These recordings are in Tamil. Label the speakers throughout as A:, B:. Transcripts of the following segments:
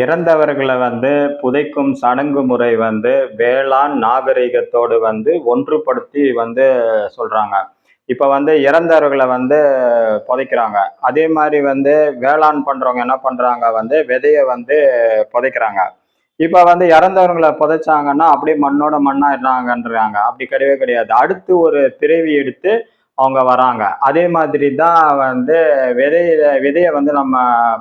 A: இறந்தவர்களை வந்து புதைக்கும் சடங்கு முறை வந்து வேளாண் நாகரிகத்தோடு வந்து ஒன்றுபடுத்தி வந்து சொல்றாங்க. இப்போ வந்து இறந்தவர்களை வந்து புதைக்கிறாங்க. அதே மாதிரி வந்து வேளாண் பண்றவங்க என்ன பண்றாங்க வந்து விதையை வந்து புதைக்கிறாங்க. இப்போ வந்து இறந்தவர்களை புதைச்சாங்கன்னா அப்படியே மண்ணோட மண்ணாயிடுறாங்கன்றாங்க. அப்படி கிடையவே கிடையாது. அடுத்து ஒரு பிறவி எடுத்து அவங்க வராங்க. அதே மாதிரி தான் வந்து விதையில விதையை வந்து நம்ம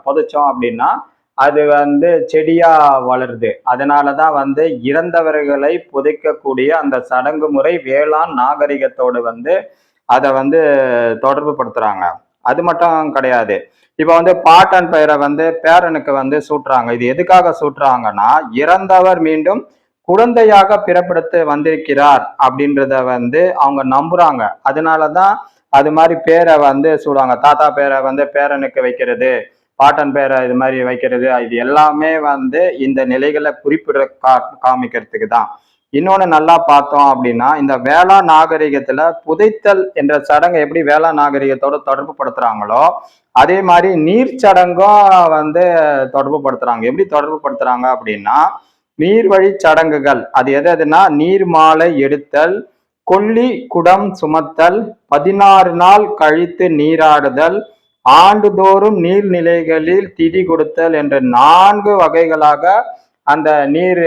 A: புதைச்சோம் அப்படின்னா அது வந்து செடியா வளருது. அதனால தான் வந்து இறந்தவர்களை புதைக்கக்கூடிய அந்த சடங்கு முறை வேளாண் நாகரிகத்தோடு வந்து அதை வந்து தொடர்பு படுத்துறாங்க அது மட்டும் கிடையாது. இப்போ வந்து பாட்டன் பெயரை வந்து பேரனுக்கு வந்து சூட்டுறாங்க. இது எதுக்காக சூட்டுறாங்கன்னா இறந்தவர் மீண்டும் குழந்தையாக பிறப்படுத்த வந்திருக்கிறார் அப்படின்றத வந்து அவங்க நம்புறாங்க. அதனால தான் அது மாதிரி பேரை வந்து சூடுவாங்க தாத்தா பேரை வந்து பேரனுக்கு வைக்கிறது. பாட்டன் பேரை இது மாதிரி வைக்கிறது இது எல்லாமே வந்து இந்த நிலைகளை குறிப்பிட கா காமிக்கிறதுக்கு தான். இன்னொன்று நல்லா பார்த்தோம் அப்படின்னா இந்த வேளாண் நாகரிகத்தில் புதைத்தல் என்ற சடங்கை எப்படி வேளாண் நாகரிகத்தோட தொடர்பு படுத்துகிறாங்களோ அதே மாதிரி நீர் சடங்கும் வந்து தொடர்பு படுத்துகிறாங்க எப்படி தொடர்பு படுத்துகிறாங்க அப்படின்னா நீர்வழி சடங்குகள். அது எது எதுனா நீர் மாலை எடுத்தல் கொல்லி குடம் சுமத்தல் பதினாறு நாள் கழித்து நீராடுதல் ஆண்டுதோறும் நீர்நிலைகளில் திதி கொடுத்தல் என்ற நான்கு வகைகளாக அந்த நீர்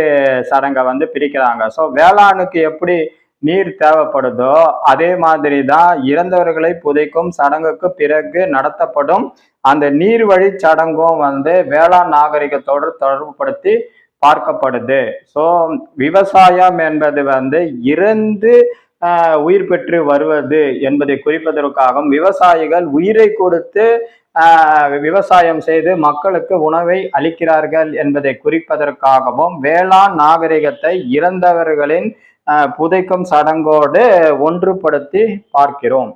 A: சடங்கை வந்து பிரிக்கிறாங்க. ஸோ வேளாணுக்கு எப்படி நீர் தேவைப்படுதோ அதே மாதிரி தான் இறந்தவர்களை புதைக்கும் சடங்குக்கு பிறகு நடத்தப்படும் அந்த நீர் வழி சடங்கும் வந்து வேளாண் நாகரிகத்தோடு தொடர்புபடுத்தி பார்க்கப்படுது. ஸோ விவசாயம் என்பது வந்து இறந்து உயிர் பெற்று வருவது என்பதை குறிப்பதற்காகவும் விவசாயிகள் உயிரை கொடுத்து விவசாயம் செய்து மக்களுக்கு உணவை அளிக்கிறார்கள் என்பதை குறிப்பதற்காகவும் வேளாண் நாகரிகத்தை இறந்தவர்களின் புதைக்கும் சடங்கோடு ஒன்றுபடுத்தி பார்க்கிறோம்.